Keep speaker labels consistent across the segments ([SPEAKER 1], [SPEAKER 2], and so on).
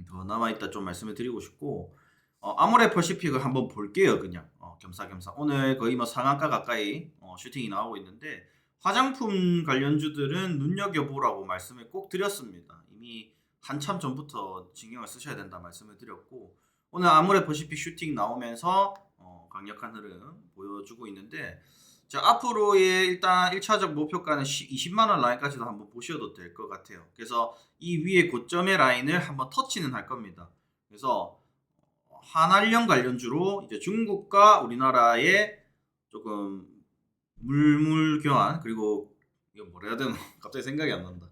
[SPEAKER 1] 음, 더 남아있다 좀 말씀을 드리고 싶고 어, 아모레 퍼시픽을 한번 볼게요 그냥. 어, 겸사겸사. 오늘 거의 뭐 상한가 가까이 어, 슈팅이 나오고 있는데 화장품 관련주들은 눈여겨보라고 말씀을 꼭 드렸습니다. 이미 한참 전부터 신경을 쓰셔야 된다 말씀을 드렸고 오늘 아모레 퍼시픽 슈팅 나오면서 어, 강력한 흐름 보여주고 있는데 자 앞으로의 일단 1차적 목표가는 20만원 라인까지도 한번 보셔도 될 것 같아요 그래서 이 위에 고점의 라인을 한번 터치는 할 겁니다. 그래서 한알령 관련주로 이제 중국과 우리나라의 조금 물물 교환 그리고 이거 뭐라 해야 되나 갑자기 생각이 안 난다.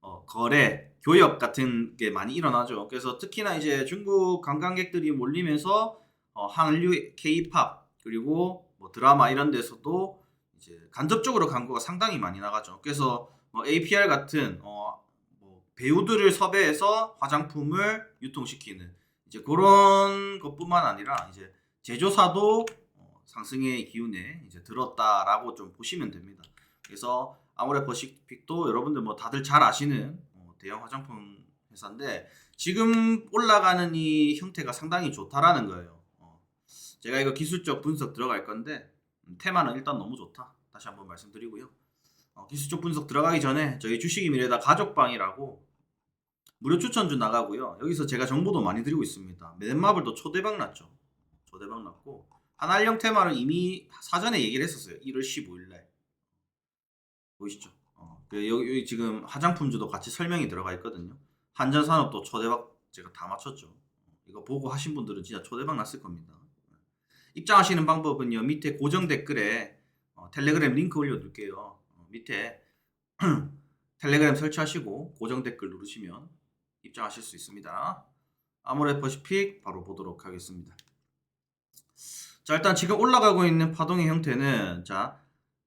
[SPEAKER 1] 어, 거래 교역 같은 게 많이 일어나죠. 그래서 특히나 이제 중국 관광객들이 몰리면서 어, 한류 K-팝 그리고 뭐 드라마 이런 데서도 이제 간접적으로 광고가 상당히 많이 나가죠. 그래서 뭐 APR 같은 어, 뭐 배우들을 섭외해서 화장품을 유통시키는 이제 그런 것뿐만 아니라 이제 제조사도 어, 상승의 기운에 이제 들었다라고 좀 보시면 됩니다. 그래서 아모레 퍼시픽도 여러분들 뭐 다들 잘 아시는 어, 대형 화장품 회사인데 지금 올라가는 이 형태가 상당히 좋다라는 거예요. 어, 제가 이거 기술적 분석 들어갈 건데 음, 테마는 일단 너무 좋다. 다시 한번 말씀드리고요. 어, 기술적 분석 들어가기 전에 저희 주식이 미래다 가족방이라고 무료 추천주 나가고요. 여기서 제가 정보도 많이 드리고 있습니다. 넷마블도 초대박 났죠. 초대박 났고 한알령 테마를 이미 사전에 얘기를 했었어요. 1월 15일 날. 보이시죠? 어, 그 여기, 여기 지금 화장품주도 같이 설명이 들어가 있거든요. 한전산업도 초대박 제가 다 맞췄죠. 이거 보고 하신 분들은 진짜 초대박 났을 겁니다. 입장하시는 방법은요. 밑에 고정 댓글에 어, 텔레그램 링크 올려둘게요. 어, 밑에 텔레그램 설치하시고 고정 댓글 누르시면 입장하실 수 있습니다. 아모레 퍼시픽 바로 보도록 하겠습니다. 자 일단 지금 올라가고 있는 파동의 형태는 자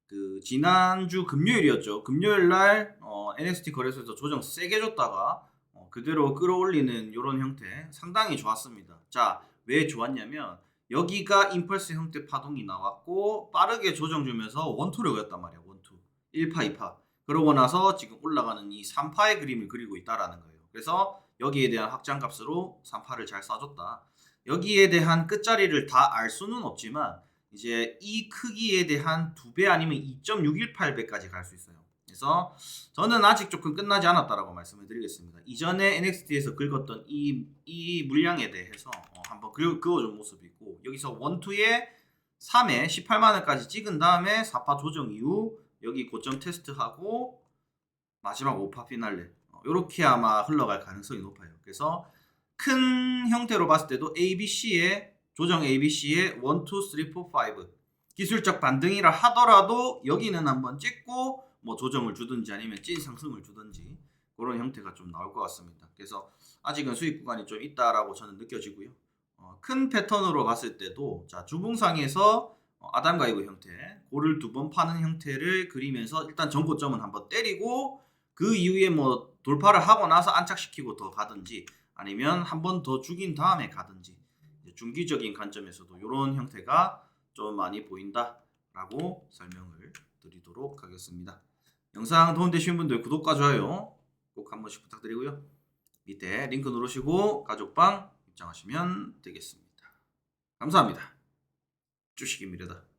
[SPEAKER 1] 그 지난주 금요일이었죠. 금요일 날 어, NXT 거래소에서 조정 세게 줬다가 어, 그대로 끌어올리는 이런 형태 상당히 좋았습니다. 자 왜 좋았냐면 여기가 임펄스 형태 파동이 나왔고 빠르게 조정 주면서 원투를 그렸단 말이야 원투. 1파 2파. 그러고 나서 지금 올라가는 이 3파의 그림을 그리고 있다라는 거예요. 그래서 여기에 대한 확장값으로 3파를 잘 쏴줬다. 여기에 대한 끝자리를 다 알 수는 없지만 이제 이 크기에 대한 2배 아니면 2.618배까지 갈 수 있어요. 그래서 저는 아직 조금 끝나지 않았다라고 말씀을 드리겠습니다. 이전에 NXT에서 긁었던 이, 이 물량에 대해서 어, 한번 긁, 그어준 모습이 있고 여기서 원투에 3에 18만원까지 찍은 다음에 4파 조정 이후 여기 고점 테스트하고 마지막 5파 피날레 이렇게 아마 흘러갈 가능성이 높아요. 그래서 큰 형태로 봤을 때도 ABC의 조정 ABC의 1, 2, 3, 4, 5 기술적 반등이라 하더라도 여기는 한번 찍고 뭐 조정을 주든지 아니면 찐 상승을 주든지 그런 형태가 좀 나올 것 같습니다. 그래서 아직은 수익 구간이 좀 있다라고 저는 느껴지고요. 어, 큰 패턴으로 봤을 때도 자 주봉상에서 어, 아담 가이브 형태 고를 두번 파는 형태를 그리면서 일단 전고점은 한번 때리고 그 이후에 뭐 돌파를 하고 나서 안착시키고 더 가든지 아니면 한 번 더 죽인 다음에 가든지 중기적인 관점에서도 이런 형태가 좀 많이 보인다라고 설명을 드리도록 하겠습니다. 영상 도움되신 분들 구독과 좋아요 꼭 한 번씩 부탁드리고요. 밑에 링크 누르시고 가족방 입장하시면 되겠습니다. 감사합니다. 주식이 미래다.